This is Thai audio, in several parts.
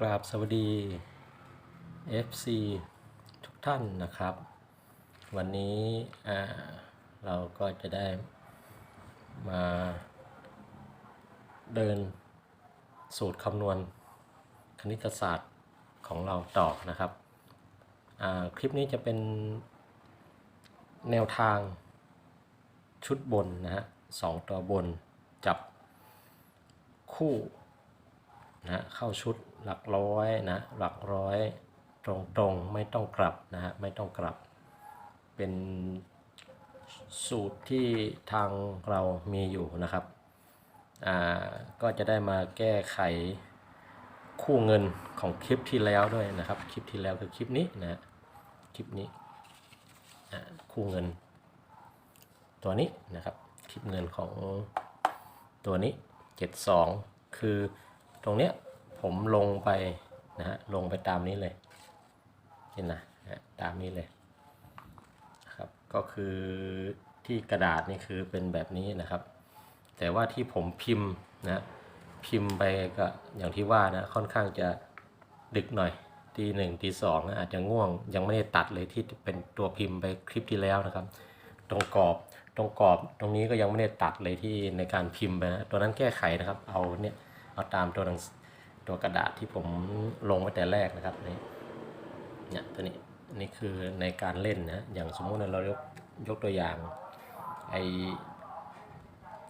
กราบสวัสดี FC ทุกท่านนะครับ วันนี้เราก็จะได้มาเดินสูตรคำนวณคณิตศาสตร์ของเราต่อนะครับ คลิปนี้จะเป็นแนวทางชุดบนนะฮะสองตัวบนจับคู่นะเข้าชุด หลักร้อยนะหลักร้อยตรงๆไม่ต้องกลับนะฮะไม่ต้องกลับ เป็นสูตรที่ทางเรามีอยู่นะครับอ่าก็จะได้มาแก้ไขคู่เงินของคลิปที่แล้วด้วยนะครับ คลิปที่แล้วคือคลิปนี้นะคลิปนี้คู่เงิน ตัวนี้นะครับคลิปเงินของตัวนี้ 72 คือตรงเนี้ย ผมลงไปนะฮะลงไปตามนี้เลยเห็นนะนะฮะตามนี้เลยครับก็คือที่กระดาษนี่คือเป็นแบบนี้นะครับ แต่ว่าที่ผมพิมพ์นะพิมพ์ไปก็อย่างที่ว่านะค่อนข้างจะดึกหน่อยตีหนึ่งตีสองอาจจะง่วง ยังไม่ได้ตัดเลยที่เป็นตัวพิมพ์ไปคลิปที่แล้วนะครับ ตรงกรอบตรงกรอบตรงนี้ก็ยังไม่ได้ตัดเลยที่ในการพิมพ์ไปนะตัวนั้นแก้ไขนะครับ เอาเนี่ยเอาตามตัวหนังสือ ตัวกระดาษที่ผมลงไว้แต่แรกนะครับนี่เนี่ยตัวนี้นี่คือในการเล่นนะอย่างสมมุติเรายกยกตัวอย่างไอ้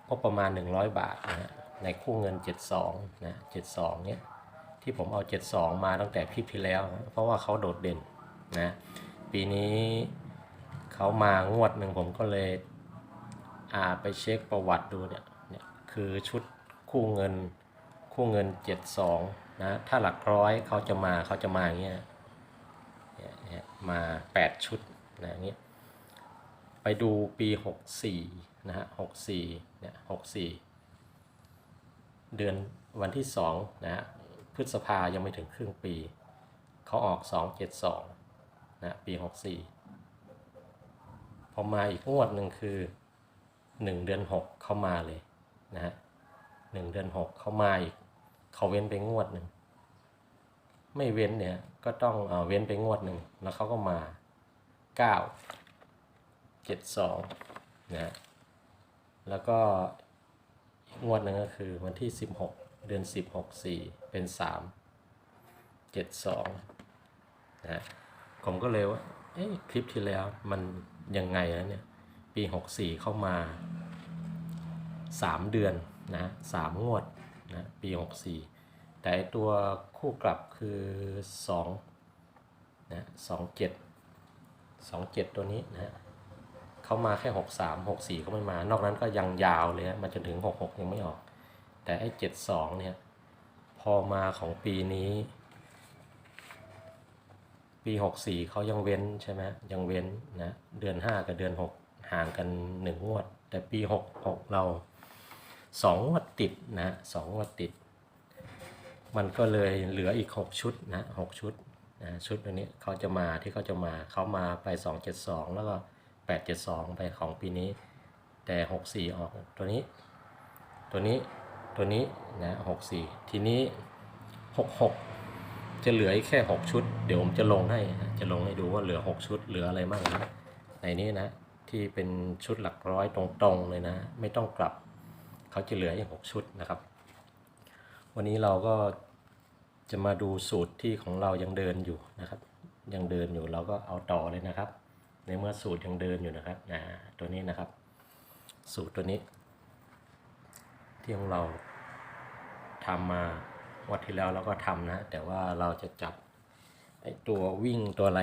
ก็ประมาณ 100 บาทนะฮะในคู่เงิน 72นะ72เนี่ยที่ผมเอา 72 มาตั้งแต่คลิปที่แล้วนะเพราะว่าเขาโดดเด่นนะปีนี้เขามางวดหนึ่งผมก็เลยอ่าไปเช็คประวัติดูเนี่ยเนี่ยคือชุดคู่เงิน คู่เงิน 72 นะ ถ้าหลักร้อยเขาจะมาเขาจะมาอย่างเงี้ยมา 8 ชุดนะอย่างเงี้ยไปดูปี 64 นะฮะ 64 เนี่ย 64 เดือนวันที่ 2 นะฮะ พฤษภายังไม่ถึงครึ่งปี เขาออก 272 นะ ปี 64 พอมาอีกงวดหนึ่งคือหนึ่งเดือนหกเข้ามาเลยนะฮะหนึ่งเดือนหกเข้ามาอีก เขาเว้นไปงวดหนึ่งไม่เว้นเนี่ยก็ต้องเออเว้นไปงวดหนึ่งแล้วเขาก็มาเก้าเจ็ดสองนะแล้วก็อีกงวดหนึ่งก็คือวันที่สิบหกเดือนสิบหกสี่เป็นสามเจ็ดสองนะผมก็เลยว่าเอ๊ะคลิปที่แล้วมันยังไงนะเนี่ยปี64เข้ามา3เดือนนะสามงวด นะปี 64 แต่ตัวคู่กลับคือ2นะ27 27 ตัวนี้นะฮะเขามาแค่ 63 64ก็ไม่มา นอกนั้นก็ยังยาวเลยนะมันจนถึง 66 ยังไม่ออก แต่ไอ้ 72 เนี่ย พอมาของปีนี้ ปี 64 เขายังเว้นใช่ไหมยังเว้นนะ เดือน 5 กับเดือน 6 ห่างกัน 1 งวด แต่ปี 66 เรา 2งวัดติดนะสองงวดติด มันก็เลยเหลืออีก 6 ชุดนะ6ชุดนะชุดตัวนี้เขาจะมาที่เขาจะมาเขามาไป 272 แล้วก็ 872 ไปของปีนี้ แต่ 64 ออกตัวนี้ ตัวนี้ตัวนี้นะ64 ทีนี้ 66 จะเหลืออีกแค่ 6 ชุด เดี๋ยวผมจะลงให้นะจะลงให้ดูว่าเหลือ 6 ชุดเหลืออะไรบ้างนะในนี้นะที่เป็นชุดหลักร้อยตรงๆเลยนะ ไม่ต้องกลับ เขาจะเหลืออีก6ชุดนะครับ วันนี้เราก็จะมาดูสูตรที่ของเรายังเดินอยู่นะครับ ยังเดินอยู่เราก็เอาต่อเลยนะครับ ในเมื่อสูตรยังเดินอยู่นะครับนะตัวนี้นะครับ สูตรตัวนี้ ที่ของเราทำมาวันที่แล้วเราก็ทำนะ แต่ว่าเราจะจับไอตัววิ่งตัวอะไร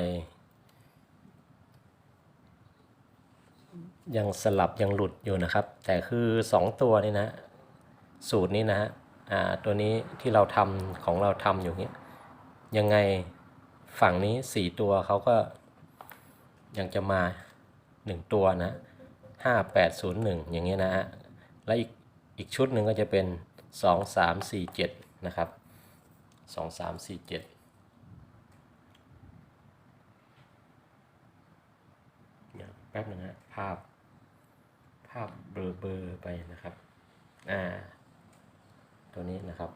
ยังสลับยังหลุดอยู่นะครับ แต่คือ 2 ตัวนี่นะ สูตรนี้นะฮะตัวนี้ที่เราทำของเราทำอยู่เนี้ยยังไงฝั่งนี้ 4 ตัวเขาก็ยังจะมา 1 ตัวนะ5801 อย่างเงี้ยนะฮะและอีกอีกชุดหนึ่งก็จะเป็น 2 3 4 7 นะครับ 2 แป๊บหนึ่งนะภาพ ภาพเบลอเบอไปนะครับ อ่า ตัวนี้นะครับ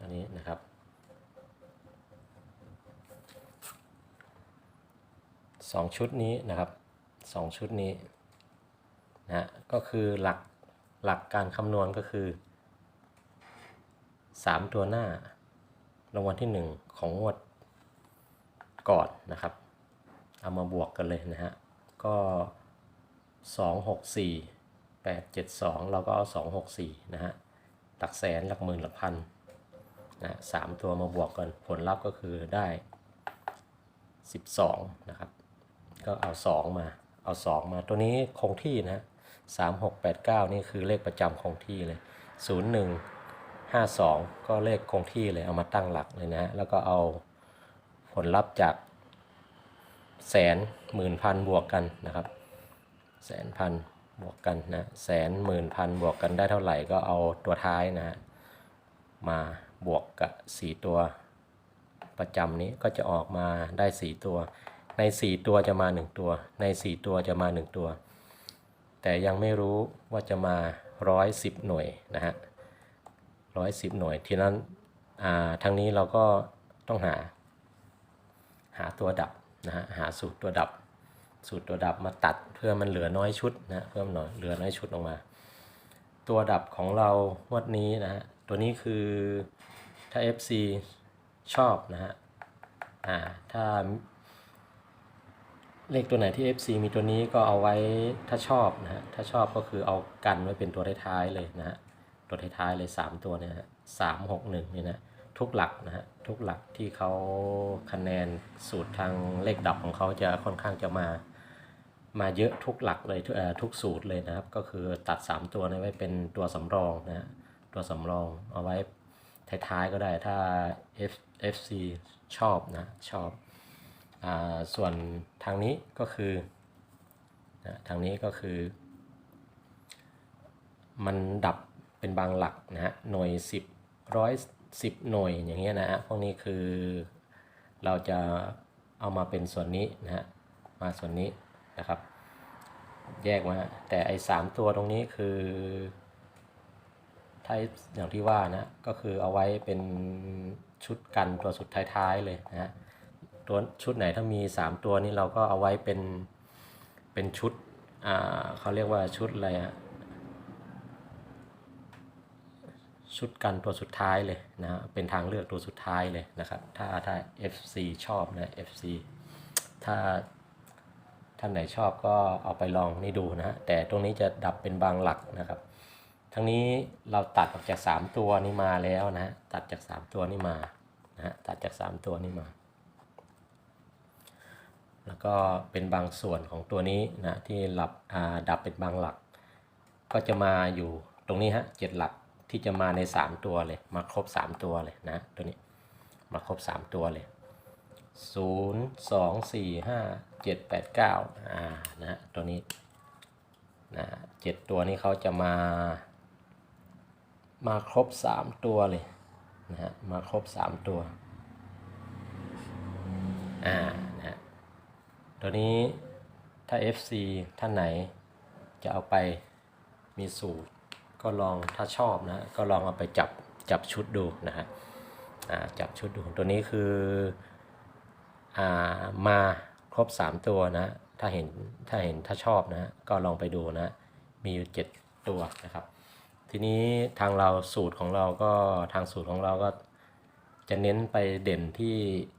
อันนี้นะครับ สองชุดนี้นะครับสองชุดนี้นะก็คือหลักหลักการคำนวณก็คือสามตัวหน้า รางวัลที่ 1 ของงวดก่อนนะครับ เอามาบวกกันเลยนะฮะ ก็ 2 6 4 8 7 2 เราก็เอา 2 6 4 นะฮะ หลักแสนหลักหมื่นหลักพันนะสามตัวมาบวกกันผลลัพธ์ก็คือได้ 12 นะครับ ก็เอา 2 มาเอา 2 มาตัวนี้คงที่นะสามหกแปดเก้านี่คือเลขประจำคงที่เลยศู นย์หนึ่งห้าสองก็เลขคงที่เลยเอามาตั้งหลักเลยนะแล้วก็เอาผลลัพธ์จากแสนหมื่นพันบวกกันนะครับแสนพันบวกกันนะแสนหมื่นพันบวกกันได้เท่าไหร่ก็เอาตัวท้ายนะฮะมาบวกกับสี่ตัวประจำนี้ก็จะออกมาได้สี่ตัว ในสี่ตัวจะมาหนึ่งตัว ในสี่ตัวจะมาหนึ่งตัว แต่ยังไม่รู้ว่าจะมาร้อยสิบหน่วยนะฮะ ร้อยสิบหน่วย ทีนั้นทางนี้เราก็ต้องหา หาตัวดับนะฮะหาสูตรตัวดับ สูตรตัวดับมาตัดเพื่อมันเหลือน้อยชุดนะเพิ่มหน่อยเหลือน้อยชุดออกมา ตัวดับของเรางวดนี้นะฮะตัวนี้คือถ้า FC ชอบนะฮะอ่าถ้าเลขตัวไหนที่ FC มีตัวนี้ก็เอาไว้ถ้าชอบนะฮะ ถ้าชอบก็คือเอากันไว้เป็นตัวท้ายๆเลยนะฮะ ตัวท้ายๆเลย 3 ตัวเนี่ยสามหกหนึ่งเนี่ยนะทุกหลักนะฮะทุกหลักที่เขาคะแนนสูตรทางเลขดับของเขาจะค่อนข้างจะมามาเยอะทุกหลักเลยทุกเอ่อทุกสูตรเลยนะครับ ก็คือตัด 3 ตัวนี้ไว้เป็นตัวสำรองนะฮะตัวสำรองเอาไว้ท้ายๆก็ได้ถ้า F FC ชอบนะชอบอ่าส่วนทางนี้ก็คือนะทางนี้ก็คือ มันดับ เป็นบางหลักนะฮะหน่วยสิบร้อยสิบหน่วยอย่างเงี้ยนะฮะพวกนี้คือเราจะเอามาเป็นส่วนนี้นะฮะมาส่วนนี้นะครับ แยกมาแต่ไอ้สามตัวตรงนี้คือถ้าอย่างที่ว่านะก็คือเอาไว้เป็นชุดกันตัวสุดท้ายๆเลยนะฮะตัวชุดไหนถ้ามี 3 ตัวนี้เราก็เอาไว้เป็นเป็นชุดอ่าเขาเรียกว่าชุดอะไรอะ ชุดกันตัวสุดท้ายเลยนะเป็นทางเลือกตัวสุดท้ายเลยนะครับ ถ้าถ้า FC ชอบนะ FC ถ้าท่านไหนชอบก็เอาไปลองนี่ดูนะแต่ตรงนี้จะดับเป็นบางหลักนะครับ ทั้งนี้เราตัดออกจาก 3 ตัวนี้มาแล้วนะฮะตัดจาก 3 ตัวนี้มานะฮะตัดจาก 3 ตัวนี้มา แล้วก็เป็นบางส่วนของตัวนี้นะที่หลับอ่าดับเป็นบางหลัก ก็จะมาอยู่ตรงนี้ฮะเจ็ดหลัก ที่จะมาใน 3 ตัวเลย มาครบ 3 ตัวเลยนะ ตัวนี้มาครบ 3 ตัวเลย 0 2 4 5 7 8 9อ่านะตัวนี้นะเจ็ดตัวนี้เขาจะมา มาครบ 3 ตัวเลยนะฮะมาครบ 3 ตัวอ่านะฮะตัวนี้ถ้า FC ท่านไหนจะเอาไปมีสูตร ก็ลองถ้าชอบนะก็ลองเอาไปจับจับชุดดูนะฮะจับชุดดูตัวนี้คือมาครบ 3 ตัวนะถ้าเห็นถ้าเห็นถ้าชอบนะก็ลองไปดูนะมีอยู่ 7 ตัวนะครับ ทีนี้ทางเราสูตรของเราก็ทางสูตรของเราก็จะเน้นไปเด่นที่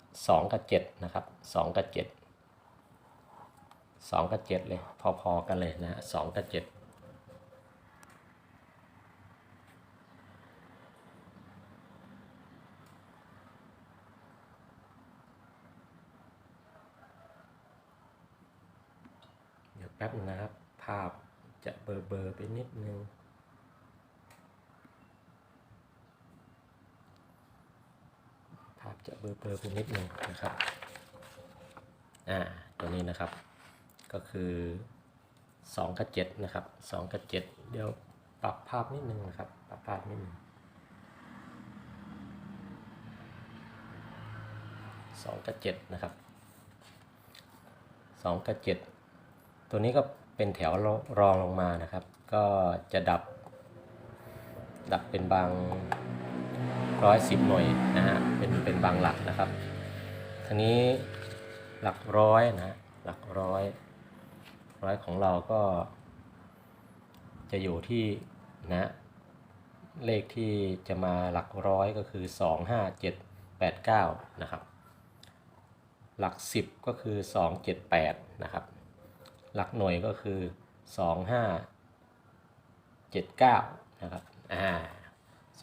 2 กับ 7 นะครับ 2 กับ 7 2 กับ 7 เลย พอๆกันเลยนะสองกับ 7 แป๊บนะครับ ภาพจะเบอร์เบอร์ไปนิดนึง ภาพจะเบอร์เบอร์ไปนิดนึงนะครับ อ่า ตัวนี้นะครับ ก็คือ2กับ7นะครับ2กับ7เดี๋ยวปรับภาพนิดนึงนะครับ ปรับภาพนิดนึง2กับ7นะครับ2กับ7 ตัวนี้ก็เป็นแถวรองลงมานะครับ ก็จะดับ ดับเป็นบางร้อยสิบหน่วยนะฮะ เป็นเป็นบางหลักนะครับทีนี้หลักร้อยนะหลักร้อยร้อยของเราก็ จะอยู่ที่นะเลขที่จะมาหลักร้อยก็คือ 2 5 7 8 9 นะครับ หลัก 10 ก็คือ 2 7 8 นะครับ หลักหน่วยก็คือ 2 5 7 9 นะครับ อ่า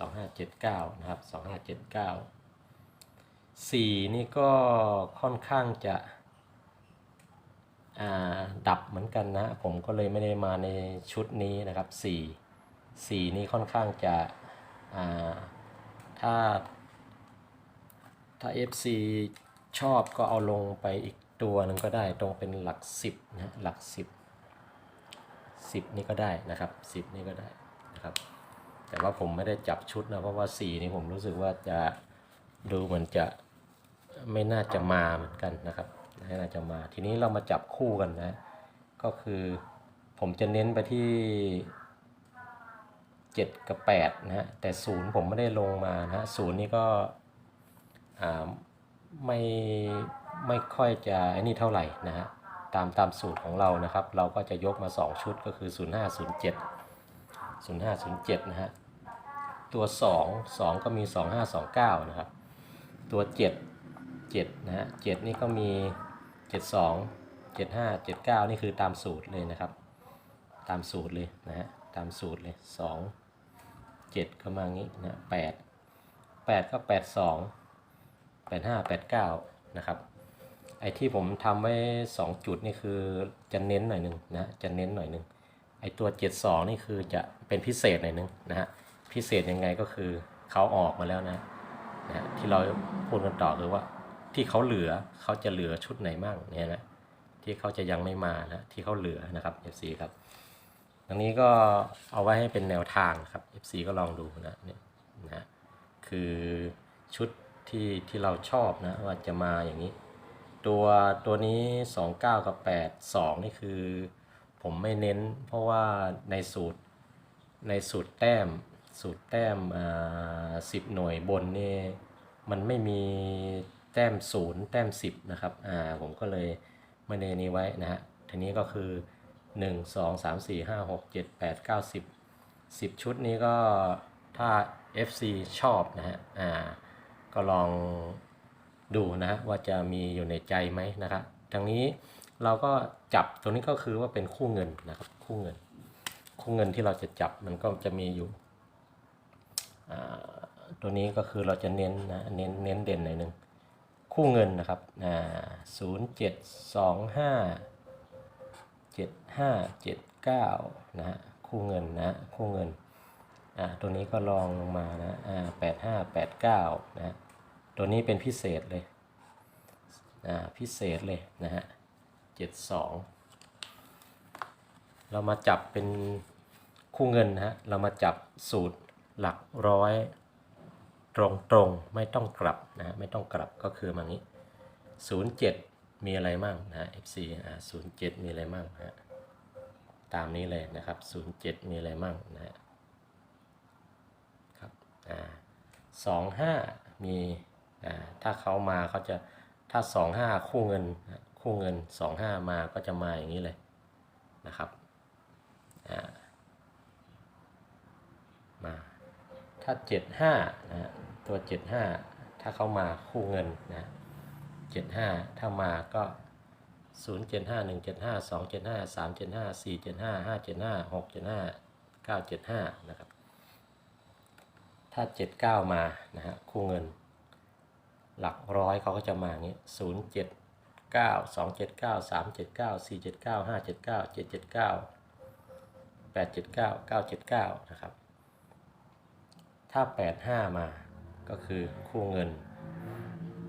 2579 นะครับ 2579 4 นี่ก็ค่อนข้างจะอ่าดับเหมือนกันนะ ผมก็เลยไม่ได้มาในชุดนี้นะครับ 4 4 นี่ค่อนข้างจะอ่าถ้าถ้า FC ชอบก็เอาลงไปอีก ตัวหนึ่งก็ได้ตรงเป็นหลัก10นะหลัก10 10นี่ก็ได้นะครับ10นี่ก็ได้นะครับ แต่ว่าผมไม่ได้จับชุดนะเพราะว่า4นี่ผมรู้สึกว่าจะดูเหมือนจะไม่น่าจะมาเหมือนกันนะครับไม่น่าจะมา ทีนี้เรามาจับคู่กันนะ ก็คือผมจะเน้นไปที่ 7 กับ8นะฮะแต่0ผมไม่ได้ลงมานะฮะ0นี่ก็อ่าไม่ ไม่ค่อยจะไอ้นี่เท่าไหร่นะฮะตามตามสูตรของเรานะครับ เราก็จะยกมา 2 ชุดก็คือ 0507 0507 นะฮะ ตัว 2 2 ก็มี 2529 นะครับ ตัว 7 7 นะฮะ 7 นี่ก็มี 72 75 79 นี่คือตามสูตรเลยนะครับ ตามสูตรเลยนะฮะ ตามสูตรเลย 2 7 ก็มางี้นะ8 8 ก็ 82 85 89 นะครับ ไอ้ที่ผมทำไว้ 2 จุดนี่คือจะเน้นหน่อยหนึ่งนะจะเน้นหน่อยหนึ่งไอ้ตัว 72 นี่คือจะเป็นพิเศษหน่อยหนึงนะฮะพิเศษยังไงก็คือเขาออกมาแล้วนะนะที่เราพูดกันต่อคือว่าที่เขาเหลือเขาจะเหลือชุดไหนมั่งเนี่ยนะที่เขาจะยังไม่มานะที่เขาเหลือนะครับ FC ครับดังนี้ก็เอาไว้ให้เป็นแนวทางครับ FC ก็ลองดูนะเนี่ยนะคือชุดที่ที่เราชอบนะว่าจะมาอย่างนี้ ตัวตัวนี้ 29 กับ 8 2 นี่คือ ผมไม่เน้น เพราะว่าในสูตรในสูตรแต้ม สูตรแต้มอ่า10หน่วยบนนี่มันไม่มีแต้มศูนย์แต้ม 10 นะครับอ่าผมก็เลยไม่ได้นี้ไว้นะฮะทีนี้ก็คือ 1 2 3 4 5 6 7 8 9 10 10 ชุดนี้ก็ถ้า FC ชอบนะฮะอ่าก็ลอง ดูนะฮะว่าจะมีอยู่ในใจไหมนะครับทางนี้เราก็จับตัวนี้ก็คือว่าเป็นคู่เงินนะครับ คู่เงิน คู่เงินที่เราจะจับมันก็จะมีอยู่ตัวนี้ก็คือเราจะเน้นนะเน้นเน้นเด่นหน่อยหนึ่งคู่เงินนะครับศูนย์เจ็ดสองห้าเจ็ดห้าเจ็ดเก้านะฮะคู่เงินนะคู่เงินอ่าตัวนี้ก็ลองลงมานะอ่าแปดห้าแปดเก้านะฮะ ตัวนี้เป็นพิเศษเลยอ่าพิเศษเลยนะฮะเจ็ดสองเรามาจับเป็นคู่เงินนะฮะเรามาจับสูตรหลักร้อยตรงตรงๆไม่ต้องกลับนะฮะไม่ต้องกลับก็คือมางี้ 07 มีอะไรมั่งนะฮะ FC อ่า07 มีอะไรมั่งฮะตามนี้เลยนะครับ 07 มีอะไรมั่งนะฮะครับอ่า25 มี ถ้าเขามาเขาจะถ้า 25 คู่เงินคู่เงิน 25 มาก็จะมาอย่างนี้เลยนะครับมาถ้า 75นะตัว 75 ถ้าเขามาคู่เงินนะ75 ถ้ามาก็ 0 7 5 1 7 5 2 7 5 3 7 5 4 7 5 5 7 5 6 7 5 9 7 5นะครับถ้า 79 มานะฮะคู่เงิน หลักร้อยเขาก็จะมาอย่างนี้ศูนย์เจ็ดเก้าสองเจ็ดเก้าสามเจ็ดเก้าสี่เจ็ดเก้าห้าเจ็ดเก้าเจ็ดเจ็ดเก้าแปดเจ็ดเก้าเก้าเจ็ดเก้านะครับ ถ้าแปดห้ามาก็คือคู่เงิน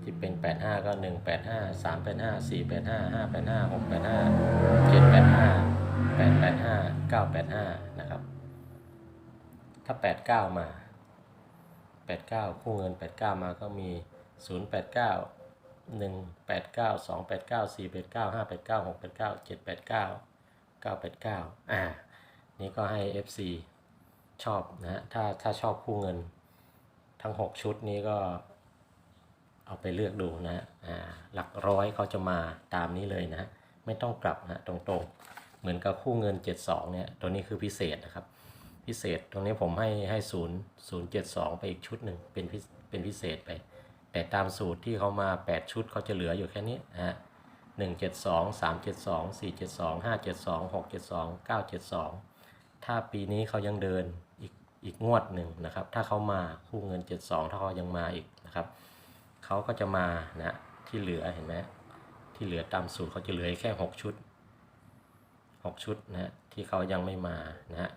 ที่เป็นแปดห้าก็หนึ่งแปดห้าสามแปดห้าสี่แปดห้าห้าแปดห้าหกแปดห้าเจ็ดแปดห้าแปดแปดห้าเก้าแปดห้านะครับ ถ้าแปดเก้ามาแปดเก้าคู่เงินแปดเก้ามาก็มี 0 89 1 89 2 89 4 89 5 89 6 89 7 89 9 89 อ่า นี่ก็ให้ FC ชอบนะฮะถ้าถ้าชอบคู่เงิน ทั้ง 6 ชุดนี้ก็เอาไปเลือกดูนะฮะอ่าหลักร้อยเขาจะมาตามนี้เลยนะ ไม่ต้องกลับนะตรงๆ เหมือนกับคู่เงิน 72 เนี่ย ตัวนี้คือพิเศษนะครับ พิเศษตรงนี้ผมให้ให้ศูนย์ศูนย์เจ็ดสองไปอีกชุดหนึ่งเป็นพิเป็นพิเศษไป แต่ตามสูตรที่เขามา 8 ชุดเขาจะเหลืออยู่แค่นี้ฮะหนึ่งเจ็ดสองสามเจ็ดสองสี่เจ็ดสองห้าเจ็ดสองหกเจ็ดสองเก้าเจ็ดสองถ้าปีนี้เขายังเดินอีกอีกงวดหนึ่งนะครับ ถ้าเขามาคู่เงิน72ถ้าเขายังมาอีกนะครับเขาก็จะมานะที่เหลือเห็นไหมที่เหลือตามสูตรเขาจะเหลือแค่6ชุด6ชุดนะฮะที่เขายังไม่มานะฮะ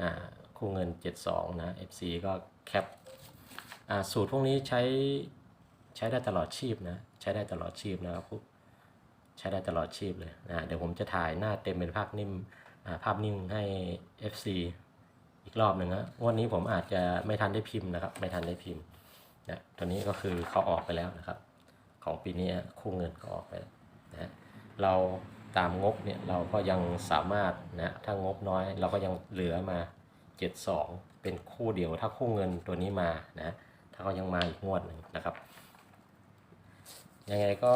อ่าคู่เงิน72นะ FC ก็แคป สูตรพวกนี้ใช้ใช้ได้ตลอดชีพนะ ใช้ได้ตลอดชีพนะครับใช้ได้ตลอดชีพเลยนะเดี๋ยวผมจะถ่ายหน้าเต็มเป็นภาพนิ่มอ่าภาพนิ่งให้ FC อีกรอบหนึ่งนะวันนี้ผมอาจจะไม่ทันได้พิมพ์นะครับ ไม่ทันได้พิมพ์นะตัวนี้ก็คือเขาออกไปแล้วนะครับ ของปีนี้คู่เงินก็ออกไปนะเราตามงบเนี่ยเราก็ยังสามารถนะถ้างบน้อยเราก็ยังเหลือมา 72 เป็นคู่เดียว ถ้าคู่เงินตัวนี้มานะ ถ้าก็ยังมาอีกงวดหนึ่งนะครับยังไงก็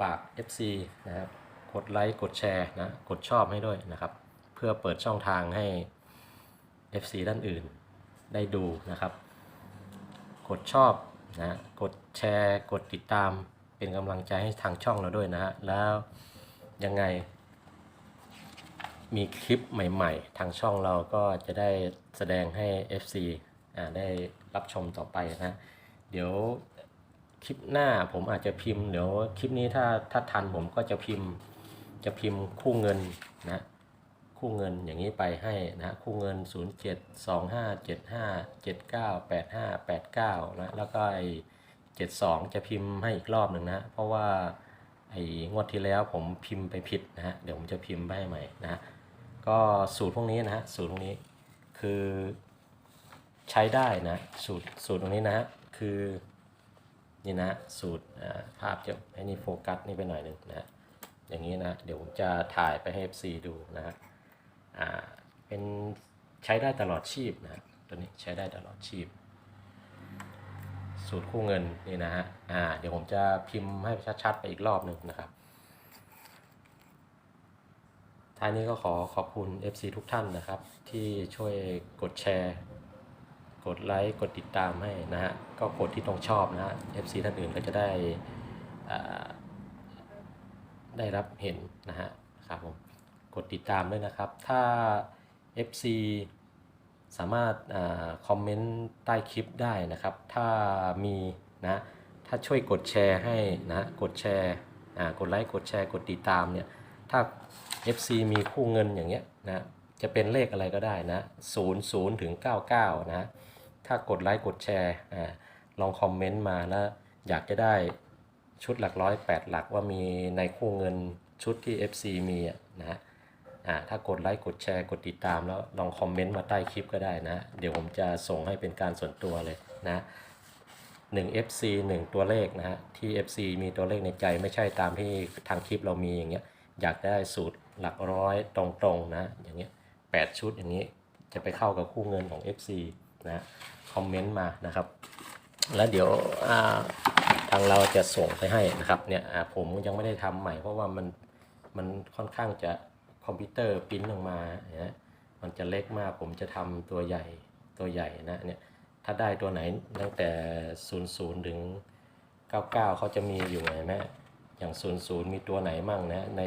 ฝาก FC นะครับกดไลค์กดแชร์นะกดชอบให้ด้วยนะครับ เพื่อเปิดช่องทางให้ FC ด้านอื่นได้ดูนะครับ กดชอบนะกดแชร์กดติดตามเป็นกำลังใจให้ทางช่องเราด้วยนะฮะแล้วยังไง มีคลิปใหม่ ๆ ทางช่องเราก็จะได้แสดงให้ FC ได้รับชมต่อไปนะเดี๋ยวคลิปหน้าผมอาจจะพิมพ์เดี๋ยวคลิปนี้ถ้าถ้าทันผมก็จะพิมพ์จะพิมพ์คู่เงินนะคู่เงินอย่างนี้ไปให้นะคู่เงิน 0 7 2 5 7 5 7 9 8 5 8 9นะแล้วก็ไอ้72 จะพิมพ์ให้อีกรอบหนึ่งนะเพราะว่าไอ้งวดที่แล้วผมพิมพ์ไปผิดนะฮะเดี๋ยวผมจะพิมพ์ไปให้ใหม่นะก็สูตรพวกนี้นะฮะสูตรพวกนี้คือ ใช้ได้นะสูตรสูตรตรงนี้นะคือนี่นะสูตรภาพจะให้นี่โฟกัสนี่ไปหน่อยหนึ่งนะอย่างนี้นะเดี๋ยวผมจะถ่ายไปให้ FC ดูนะฮะเป็นใช้ได้ตลอดชีพนะตัวนี้ใช้ได้ตลอดชีพ สูตรคู่เงินนี่นะฮะอ่าเดี๋ยวผมจะพิมพ์ให้ชัดๆไปอีกรอบหนึ่งนะครับท้ายนี้ก็ขอขอบคุณ FC ทุกท่านนะครับ ที่ช่วยกดแชร์ ดไลค์กดติดตามให้นะฮะก็กดที่ตรงชอบนะฮะ FC ท่านอื่นก็จะได้ได้รับเห็นนะฮะครับผมกดติดตามด้วยนะครับ ถ้า FC สามารถอคอมเมนต์ใต้คลิปได้นะครับ ถ้ามีนะถ้าช่วยกดแชร์ให้นะกดแชร์กดไลค์กดแชร์กดติดตามเนี่ยถ้า FC มีคู่เงินอย่างเงี้ยนะจะเป็นเลขอะไรก็ได้นะ0 0ถึง 99 นะ ถ้ากดไลค์กดแชร์อ่าลองคอมเมนต์มาแล้วอยากจะได้ชุดหลักร้อยแปดหลักว่ามีในคู่เงินชุดที่ FC มีนะฮะอ่าถ้ากดไลค์กดแชร์กดติดตามแล้วลองคอมเมนต์มาใต้คลิปก็ได้นะ เดี๋ยวผมจะส่งให้เป็นการส่วนตัวเลยนะ1 FC 1 ตัวเลขนะฮะที่ FC มีตัวเลขในใจไม่ใช่ตามที่ทางคลิปเรามีอย่างเงี้ยอยากได้สูตรหลักร้อยตรงๆนะอย่างเงี้ย8ชุดอย่างนี้จะไปเข้ากับคู่เงินของ FC นะคอมเมนต์มานะครับ แล้วเดี๋ยวทางเราจะส่งไปให้นะครับเนี่ยผมยังไม่ได้ทำใหม่ เพราะว่ามันมันค่อนข้างจะคอมพิวเตอร์ปริ้นออกมาเนี่ยมันจะเล็กมากผมจะทำตัวใหญ่ตัวใหญ่นะเนี่ยถ้าได้ตัวไหนตั้งแต่ 00 ถึง 99 เขาจะมีอยู่ไงแม่อย่าง 00 มีตัวไหนมั่งนะใน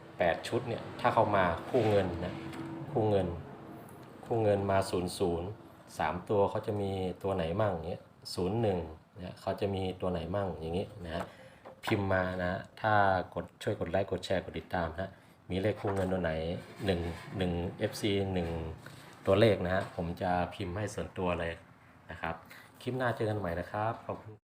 8 ชุดเนี่ยถ้าเขามาคู่เงินนะคู่เงิน คู่เงินมา 00 3ตัวเขาจะมีตัวไหนมั่งเนี้ย01นะเขาจะมีตัวไหนมั่งอย่างนี้นะฮะพิมพ์มานะถ้ากดช่วยกดไลค์กดแชร์กดติดตามนะมีเลขคู่เงินตัวไหน1 1 FC 1ตัวเลขนะฮะผมจะพิมพ์ให้ส่วนตัวเลยนะครับ คลิปหน้าเจอกันใหม่นะครับขอบคุณ